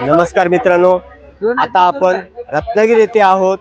नमस्कार मित्रांनो आता आपण रत्नागिरी येथे आहोत.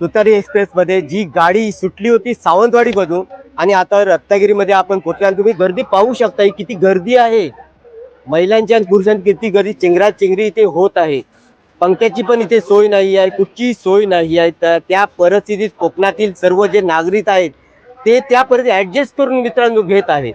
तुतारी एक्सप्रेस मध्ये जी गाडी सुटली होती सावंतवाडी मधून आणि आता रत्नागिरीमध्ये आपण पोहोचल्या तुम्ही गर्दी पाहू शकता ही किती गर्दी आहे. महिलांची आणि पुरुषांची किती गर्दी चेंगरा चेंगरी इथे होत आहे. पंख्याची पण इथे सोय नाही आहे कुठची सोय नाही आहे. तर त्या परिस्थितीत कोकणातील सर्व जे नागरिक आहेत ते त्या परिस्थिती ऍडजस्ट करून मित्रांनो घेत आहेत.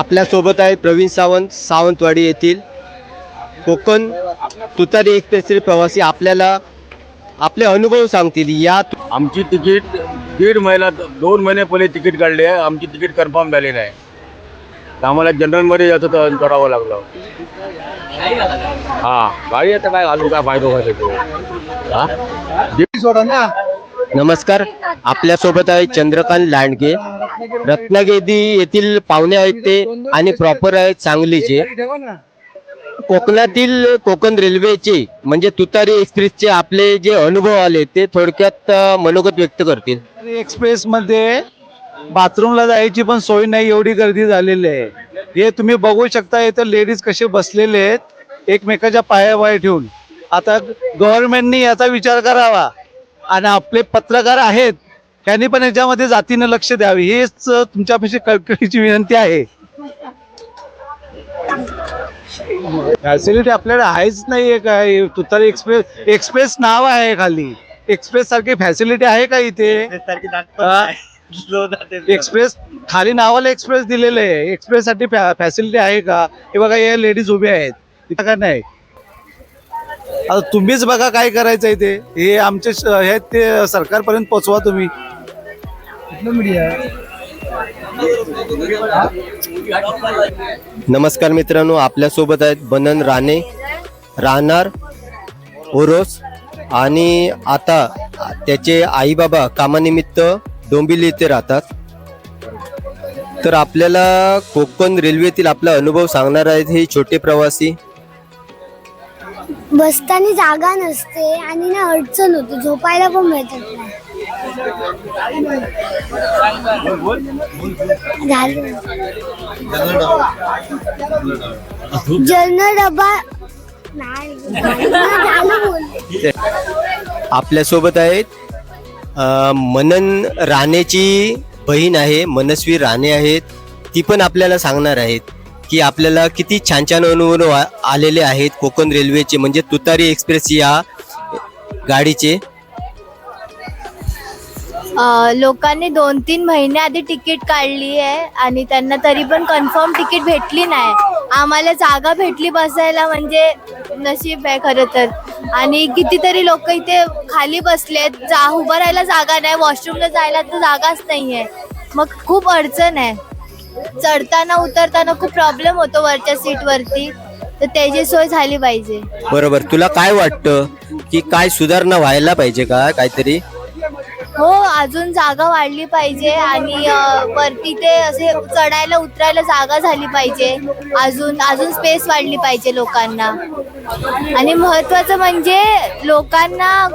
सोबत आहे प्रवीण सावंत सावंतवाडी येथील कोकण तुतारी एक्सप्रेसचे प्रवासी. आपल्याला आपले अनुभव सांगतील. या आमची तिकीट दीड महिना दोन महिने पहिले तिकीट काढली आहे. आमची तिकीट कन्फर्म झाली नाही. तर आम्हाला जनरलमध्ये याचं तर करावं लागलं. हा. गाडी आता काय घालून काय फायदा व्हायचा हा? दीड सोडा ना. नमस्कार. आपल्यासोबत आहे चंद्रकांत लांडगे. रत्नागिरी येथील पाहुणे आहेत ते आणि प्रॉपर आहेत सांगलीचे. कोकणातील कोकण रेल्वेचे म्हणजे तुतारी एक्सप्रेसचे आपले जे अनुभव आले ते थोडक्यात मनोगत व्यक्त करतील. एक्सप्रेसमध्ये बाथरूमला जायची पण सोय नाही एवढी गर्दी झालेली आहे. हे तुम्ही बघू शकता इथं लेडीज कसे बसलेले आहेत एकमेकाच्या पायापाय ठेवून. आता गव्हर्नमेंटनी याचा विचार करावा. आणि आपले पत्रकार आहेत त्यांनी पण याच्यामध्ये जातीनं लक्ष द्यावे. हेच तुमच्यापाशी कळकळीची विनंती आहे. फॅसिलिटी आपल्याकडे आहेच नाही काय? तुतारी एक्सप्रेस एक्सप्रेस नाव आहे खाली. एक्सप्रेस सारखी फॅसिलिटी आहे का इथे? हा? एक्सप्रेस खाली नावाला एक्सप्रेस दिलेलं आहे. एक्सप्रेस साठी फॅसिलिटी आहे का? हे बघा हे लेडीज उभे आहेत. तिथं का नाही? आता तुम्हीच बघा काय करायचं ते. हे आमचे श- हे ते सरकारपर्यंत पोचवा तुम्ही. नमस्कार मित्रांनो आपल्यासोबत आहेत बनन राणे राहणार ओरोस आणि आता त्याचे आई बाबा कामानिमित्त डोंबिवली येथे राहतात. तर आपल्याला कोकण रेल्वेतील आपला अनुभव सांगणार आहेत हे छोटे प्रवासी. बसताना जागा नसते आणि ना अडचण होते. झोपायला पण भेटत नाही. डबा नाही. आपल्यासोबत आहेत मनन राणेची बहीण आहे मनस्वी राणे आहेत. ती पण आपल्याला सांगणार आहेत. की आपल्याला किती छान छान अनुभव आलेले आहेत कोकण रेल्वेचे म्हणजे तुतारी एक्सप्रेस या गाडीचे. लोकांनी दोन तीन महिने आधी तिकीट काढली आहे आणि त्यांना तरी पण कन्फर्म तिकीट भेटली नाही. आम्हाला जागा भेटली बसायला म्हणजे नशीब आहे खरं तर. आणि कितीतरी लोक इथे खाली बसलेत जा उभं राहायला जागा नाही वॉशरूमला जायला तर जागाच नाही आहे मग खूप अडचण आहे. चढताना उतरताना खूप प्रॉब्लेम होतो वरच्या सीटवरती तर त्याची सोय झाली पाहिजे. बरोबर. तुला काय वाटतं? की काय सुधारणा व्हायला पाहिजे का? काहीतरी? हो अजून जागा वाढली पाहिजे आणि वरती ते असे चढायला उतरायला जागा झाली पाहिजे. अजून अजून स्पेस वाढली पाहिजे लोकांना. आणि महत्वाचं म्हणजे लोकांना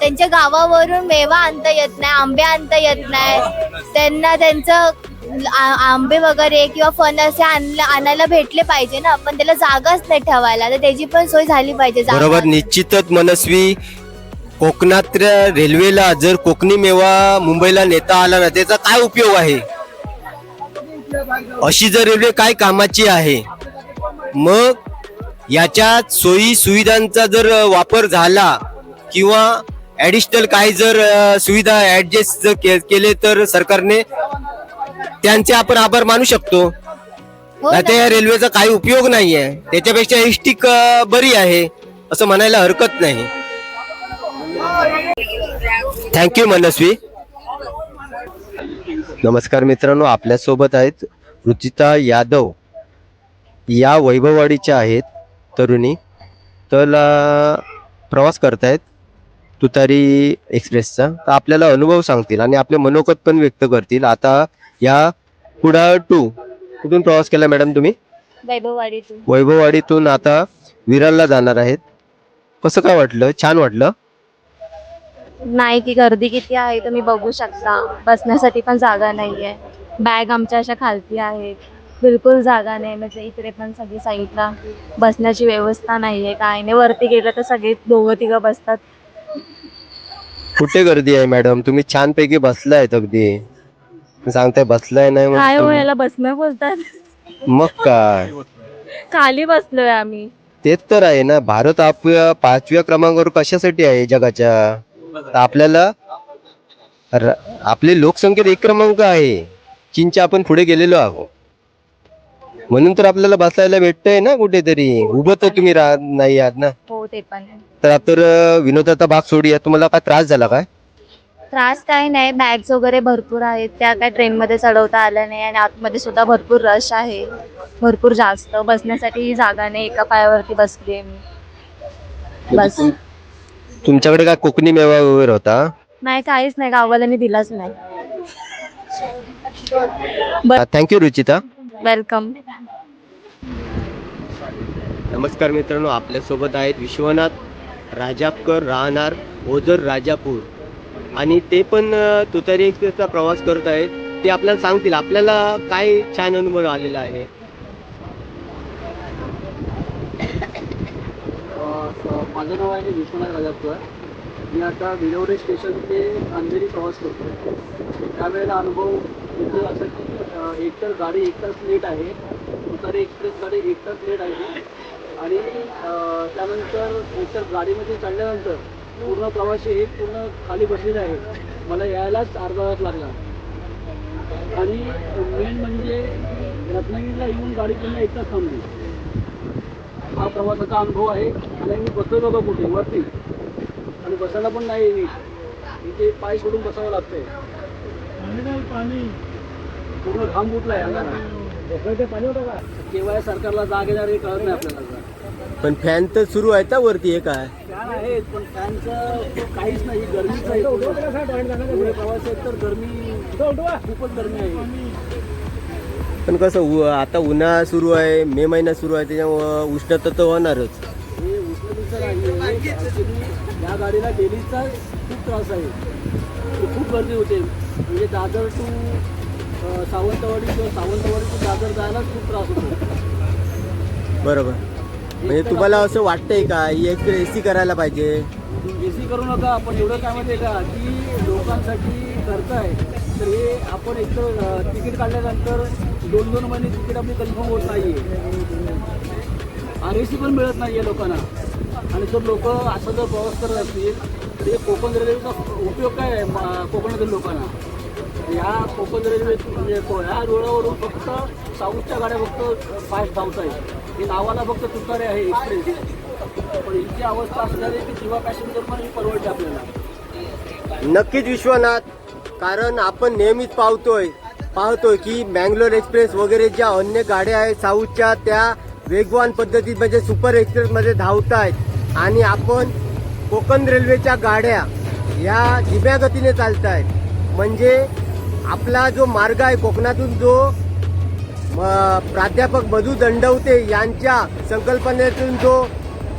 त्यांच्या गावावरून मेवा आणता येत नाही आंबे आणता येत नाही. त्यांना त्यांचं आंबे वगैरे किंवा फणस आणला आणायला भेटले पाहिजे ना. पण त्याला जागाच नाही ठेवायला. तर त्याची पण सोय झाली पाहिजे बरोबर निश्चितच मनस्वी कोकणातल्या रेल्वेला जर कोकणी मेवा मुंबईला नेता आला ना त्याचा काय उपयोग आहे? अशी जर रेल्वे काय कामाची आहे? मग याच्यात सोयी सुविधांचा जर वापर झाला किंवा ऍडिशनल काही जर सुविधा ऍडजस्ट जर के- केले तर सरकारने त्यांचे आपण आभार मानू शकतो. हो नाही या रेल्वेचा काही उपयोग नाहीये. त्याच्यापेक्षा एस टी बरी आहे असं म्हणायला हरकत नाही. थँक्यू मनस्वी नमस्कार मित्रांनो आपल्यासोबत आहेत रुचिता यादव. या वैभववाडीच्या आहेत तरुणी. तर प्रवास करतायत तुतारी एक्सप्रेसचा. तर आपल्याला अनुभव सांगतील आणि आपले मनोगत पण व्यक्त करतील. आता या कुडाळ टू कुठून प्रवास केला मॅडम तुम्ही? वैभववाडीतून. वैभववाडीतून आता विरारला जाणार आहेत. कसं काय वाटलं? छान वाटलं? नाही की गर्दी किती आहे तुम्ही बघू शकता. बसण्यासाठी पण जागा नाहीये. बॅग आमच्या अशा खालती आहेत. बिलकुल जागा नाही. म्हणजे इकडे पण सगळी साईडला बसण्याची व्यवस्था नाहीये. काय नाही. वरती गेलं तर सगळे दोघं तिघं बसतात. कुठे गर्दी आहे मॅडम तुम्ही छानपैकी बसलायत अगदी. सांगताय बसलाय नाही काय हो तुम्ही- याला बसणं बोलतात? मग काय? खाली बसलोय आम्ही. तेच तर आहे ना. भारत आपल्या पाचव्या क्रमांकावर कशासाठी आहे जगाच्या? तर आपल्याला आपली लोकसंख्येत एक क्रमांक आहे. चीनच्या आपण पुढे गेलेलो आहोत. म्हणून तर आपल्याला बसायला भेटतंय ना कुठेतरी. उभं तर तुम्ही राहत नाही आहात ना. हो ते पण आहे. तर आता विनोदाचा भाग सोडूया. तुम्हाला काय त्रास झाला काय? त्रास काय नाही. बॅग्स वगैरे भरपूर आहेत. त्या काय ट्रेनमध्ये चढवता आल्या नाही आणि आतमध्ये सुद्धा भरपूर रश आहे. भरपूर जास्त. बसण्यासाठी जागा नाही. एका पायावरती बसली आहे मी. बस. तुमच्याकडे काय कोकणी मेवा वगैरे होता? नाही काहीच नाही. गावाला दिलाच नाही. थँक्यू रुचिता. वेलकम नमस्कार मित्रांनो आपल्यासोबत आहेत विश्वनाथ राजापकर राहणार ओझर राजापूर. आणि ते पण अ, तुतारी एक्सप्रेसचा प्रवास करत आहेत. ते आपल्याला सांगतील आपल्याला काय छान अनुभव आलेला आहे? माझं नाव आहे विश्वनाथ राजापूर मी आता विनवडे स्टेशन ते अंधेरी प्रवास करतो त्यावेळेला अनुभव इथं असं की एकतर गाडी एक तास लेट आहे. तुतारी एक्सप्रेस गाडी एक तास लेट आहे. आणि त्यानंतर एकतर गाडीमध्ये चढल्यानंतर पूर्ण प्रवासी हे पूर्ण खाली बसलेले आहे मला यायलाच अर्धा तास लागला. आणि मेन म्हणजे रत्नागिरीला येऊन गाडी पुन्हा एक तास थांबली. हा प्रवासाचा अनुभव आहे. आणि मी बसलो बघा कुठे? वरती. आणि बसायला पण नाही इथे पाय सोडून बसावं लागतंय. पाणी पूर्ण घाम फुटलाय अंगाला. पाणी होतं का? केव्हा सरकारला जाग येणार हे कळत नाही आपल्याला. पण फॅन तर सुरू आहे ना वरती हे काय? फॅन आहेत पण फॅनचं काहीच नाही. गरमीच नाही एवढे प्रवास आहेत तर गरमी खूपच गरमी आहे. पण कसं उ- आता उन्हाळा सुरू आहे मे महिना सुरू आहे त्याच्यामुळं उष्णता तर होणारच. हे या गाडीला डेलीचा खूप त्रास आहे. खूप गर्दी होते. म्हणजे दादर टू सावंतवाडी किंवा सावंतवाडी टू दादर जायलाच खूप त्रास होतो. बरोबर. म्हणजे तुम्हाला असं वाटतंय का ही एक्सप्रेस एसी करायला पाहिजे? ए सी करू नका आपण एवढं काय माहिती आहे का की लोकांसाठी करताय तर हे आपण अ, तिकीट काढल्यानंतर दोन दोन महिने तिकीट आपली कन्फर्म होत नाही आर ए सी पण मिळत नाही आहे लोकांना. आणि जर लोक असं जर प्रवास करत असतील तर हे कोकण रेल्वेचा उपयोग काय आहे कोकणातील लोकांना? या कोकण रेल्वे म्हणजे ह्या रुळावरून फक्त साऊथच्या गाड्या फक्त फास्ट धावत आहेत हे नावाला फक्त तुतारे आहे एक्सप्रेस पण इतकी अवस्था असणारी की जीवा पॅसेंजर पण ही परवडते आपल्याला. नक्कीच विश्वनाथ कारण आपण नेहमीच पावतोय पाहतोय की मँगलोर एक्सप्रेस वगैरे ज्या अन्य गाड्या आहेत साऊथच्या त्या वेगवान पद्धतीत म्हणजे सुपर एक्सप्रेसमध्ये धावत आहेत आणि आपण कोकण रेल्वेच्या गाड्या या धीम्या गतीने चालत आहेत म्हणजे आपला जो मार्ग आहे कोकणातून जो प्राध्यापक मधू दंडवते यांच्या संकल्पनेतून जो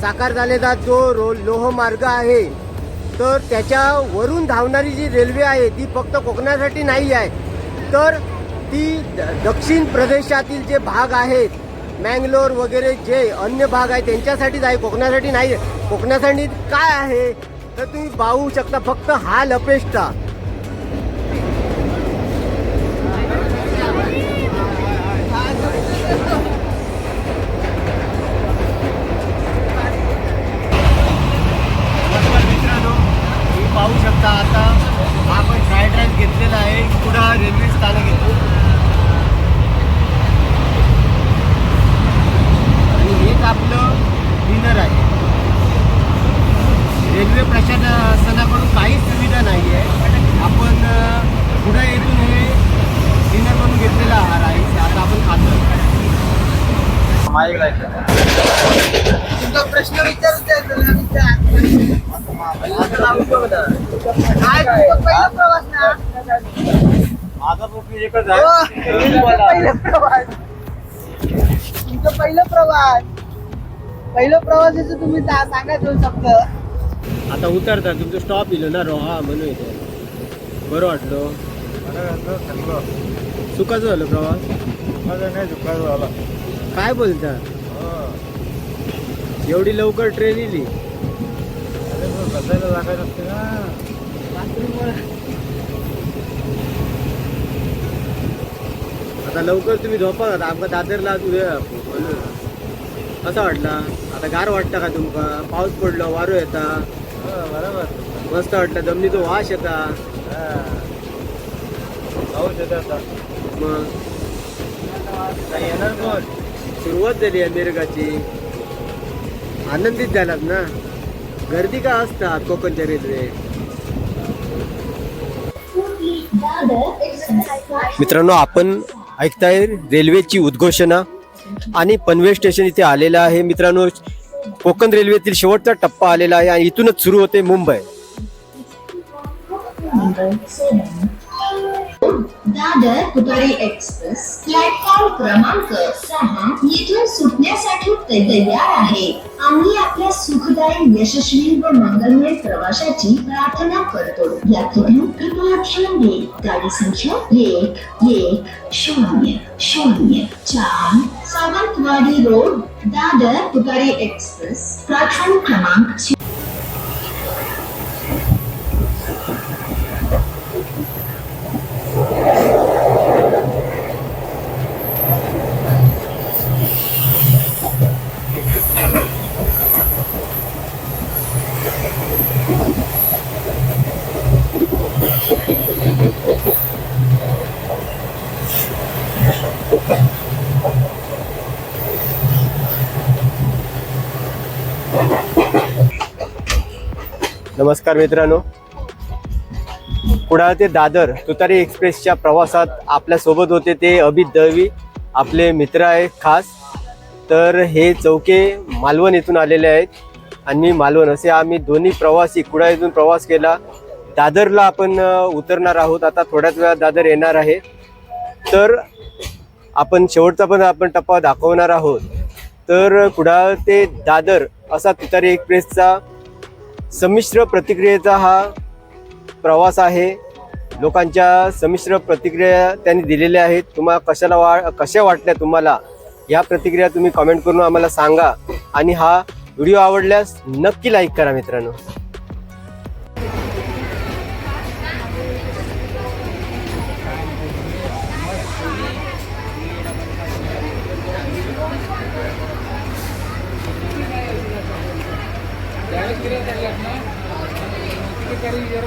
साकार झालेला जो रो लोहमार्ग आहे तर त्याच्यावरून धावणारी जी रेल्वे आहे ती फक्त कोकणासाठी नाही आहे. तर ती द- दक्षिण प्रदेशातील जे भाग आहेत मँगलोर वगैरे जे अन्य भाग आहे त्यांच्यासाठीच आहे कोकणासाठी नाही आहे कोकणासाठी काय आहे तर तुम्ही पाहू शकता फक्त हा लपेष्टा. पाहू शकता आता स्थानक येतो आणि हेच आपलं डिनर आहे. रेल्वे प्रशासनाकडून काहीच सुविधा नाही आहे आपण पुढे येथून हे डिनर म्हणून घेतलेला आहार आहे. ते आता आपण खातो. प्रश्न काय पहिला प्रवास ना माझा प्रोफिल एकच पहिलं प्रवास. तुमचं पहिलं प्रवास. पहिलं प्रवासाचं तुम्ही सांगा दोन शब्द. आता उतरता तुमचं स्टॉप येलो ना रोहा म्हणून येतो. बरं वाटलं. सुखाचं झालं प्रवास? काय बोलता? एवढी लवकर ट्रेन येली आता लवकर तुम्ही झोपा आता आमका दादरला उद्या म्हणून कसा वाटला? आता गार वाटता का तुमका? पाऊस पडलो वारो येता? मस्त वाटलं जमनीचो वास येता? मग? सुरुवात झाली आहे मिरगाची आनंदित झालात ना? गर्दी का असतात कोकणच्या रेल्वे? मित्रांनो आपण ऐकताय रेल्वेची उद्घोषणा आणि पनवेल स्टेशन इथे आलेलं आहे. मित्रांनो कोकण रेल्वेतील शेवटचा टप्पा आलेला आहे आणि इथूनच सुरू होते मुंबई. दादर कुटारी एक्सप्रेस प्लॅटफॉर्म क्रमांक सहा येथून सुटण्यासाठी तयार आहे. आम्ही आपल्या सुखदायी यशस्वी व मंगलमय प्रवासाची प्रार्थना करतो. यातून कृपया ध्यान दे गाडी संख्या एक एक शून्य शून्य चार सावंतवाडी रोड दादर तुतारी एक्सप्रेस प्लॅटफॉर्म क्रमांक नमस्कार मित्रांनो. कुडाळ ते दादर तुतारी एक्सप्रेसच्या प्रवासात आपल्यासोबत होते ते अभित दळवी. आपले मित्र आहेत खास. तर हे चौके मालवण येथून आलेले आहेत. आणि मालवण असे आम्ही दोन्ही प्रवासी कुडाळ येथून प्रवास केला. दादरला आपण उतरणार आहोत. आता थोड्याच वेळात दादर येणार आहे. तर आपण शेवटचा पण आपण टप्पा दाखवणार आहोत. तर कुडाळ ते दादर असा तुतारी एक्सप्रेसचा संमिश्र प्रतिक्रियेचा हा प्रवास आहे. लोकांच्या संमिश्र प्रतिक्रिया त्यांनी दिलेल्या आहेत. तुम्हाला कशाला वा कशा वाटल्या तुम्हाला? या प्रतिक्रिया तुम्ही कमेंट करून आम्हाला सांगा. आणि हा व्हिडिओ आवडल्यास नक्की लाईक करा मित्रांनो. que aliviar.